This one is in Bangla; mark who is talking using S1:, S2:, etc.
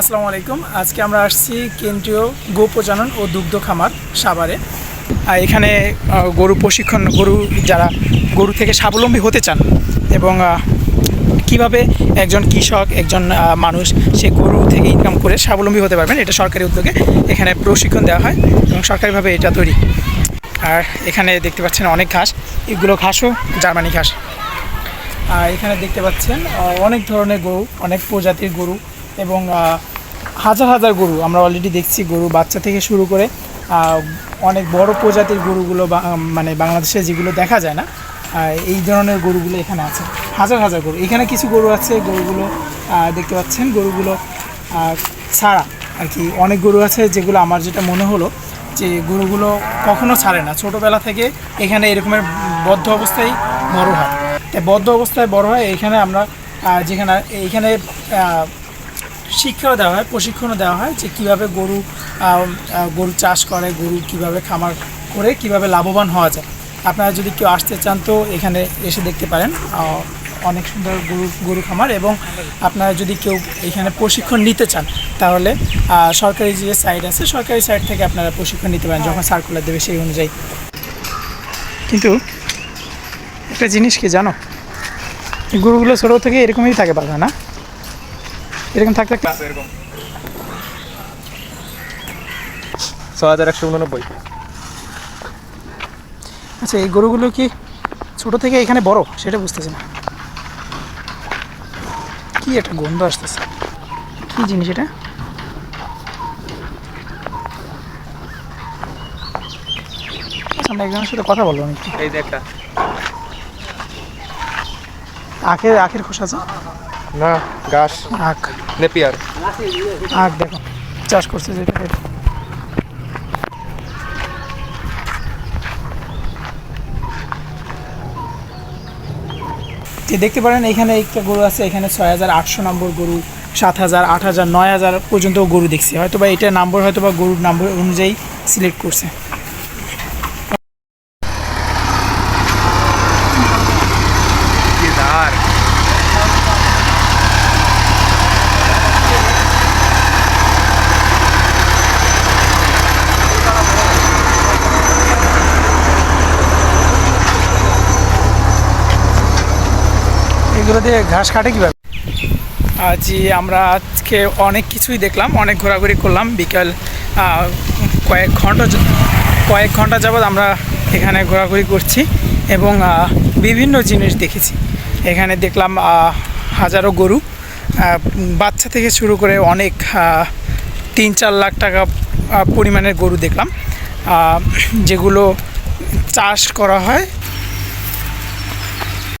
S1: আসসালামু আলাইকুম। আজকে আমরা আসছি কেন্দ্রীয় গো প্রজনন ও দুগ্ধ খামার সাভারে। এখানে গরু প্রশিক্ষণ, গরু যারা গরু থেকে স্বাবলম্বী হতে চান এবং কীভাবে একজন কৃষক, একজন মানুষ সে গরু থেকে ইনকাম করে স্বাবলম্বী হতে পারবেন, এটা সরকারি উদ্যোগে এখানে প্রশিক্ষণ দেওয়া হয় এবং সরকারিভাবে এটা তৈরি। আর এখানে দেখতে পাচ্ছেন অনেক ঘাস, এগুলো ঘাসও জার্মানি ঘাস। আর এখানে দেখতে পাচ্ছেন অনেক ধরনের গরু, অনেক প্রজাতির গরু এবং হাজার হাজার গরু আমরা অলরেডি দেখছি গরু বাচ্চা থেকে শুরু করে অনেক বড় প্রজাতির গরুগুলো মানে বাংলাদেশে যেগুলো দেখা যায় না এই ধরনের গরুগুলো এখানে আছে। হাজার হাজার গরু। এখানে কিছু গরু আছে গরুগুলো দেখতে পাচ্ছেন গরুগুলো ছাড়া আর কি। অনেক গরু আছে যেগুলো আমার যেটা মনে হলো যে গরুগুলো কখনো ছাড়ে না। ছোটোবেলা থেকে এখানে এরকমের বদ্ধ অবস্থায় বড় হয়। তাই বদ্ধ অবস্থায় বড় হয় এখানে আমরা যেখানে এইখানে আহ, শিক্ষাও দেওয়া হয়, প্রশিক্ষণও দেওয়া হয় যে কীভাবে গরু গরু চাষ করে, গরু কীভাবে খামার করে, কীভাবে লাভবান হওয়া যায়। আপনারা যদি কেউ আসতে চান তো এখানে এসে দেখতে পারেন অনেক সুন্দর গরু গরু খামার এবং আপনারা যদি কেউ এখানে প্রশিক্ষণ নিতে চান, তাহলে সরকারি যে সাইট আছে, সরকারি সাইট থেকে আপনারা প্রশিক্ষণ নিতে পারেন যখন সার্কুলার দেবে সেই অনুযায়ী। কিন্তু একটা জিনিস কি জানো? গরুগুলো ছোটো থেকে এরকমই থাকে পারবে না? এরকম থাকতে
S2: এরকম। ছ হাজার একশো উননব্বই।
S1: আচ্ছা এই গরুগুলো কি ছোট থেকে এখানে বড়? সেটা বুঝতেছি না। কি একটা গন্ধ আসতেছে। কি জিনিস এটা? আচ্ছা, আমরা একজনের সাথে কথা একটু।
S2: এই যে একটা।
S1: আখের আখের খোসা আছে?
S2: না ঘাস।
S1: আখ।
S2: নেপিয়ার।
S1: আখ দেখো চাষ করছে যেটা যে দেখতে পারেন এখানে একটা গরু আছে এখানে ছয় হাজার আটশো নম্বর গরু সাত হাজার আট হাজার নয় হাজার পর্যন্ত গরু দেখছি। হয়তো বা এটা নাম্বার হয়তো বা গরুর নাম্বার অনুযায়ী সিলেক্ট করছে। এগুলো দিয়ে ঘাস কাটে কীভাবে? জি আমরা আজকে অনেক কিছুই দেখলাম, অনেক ঘোরাঘুরি করলাম। বিকাল কয়েক ঘণ্টা কয়েক ঘণ্টা যাবৎ আমরা এখানে ঘোরাঘুরি করছি এবং বিভিন্ন জিনিস দেখেছি। এখানে দেখলাম হাজারো গরু। বাচ্চা থেকে শুরু করে অনেক তিন চার লাখ টাকা পরিমাণের গরু দেখলাম। যেগুলো চাষ করা হয়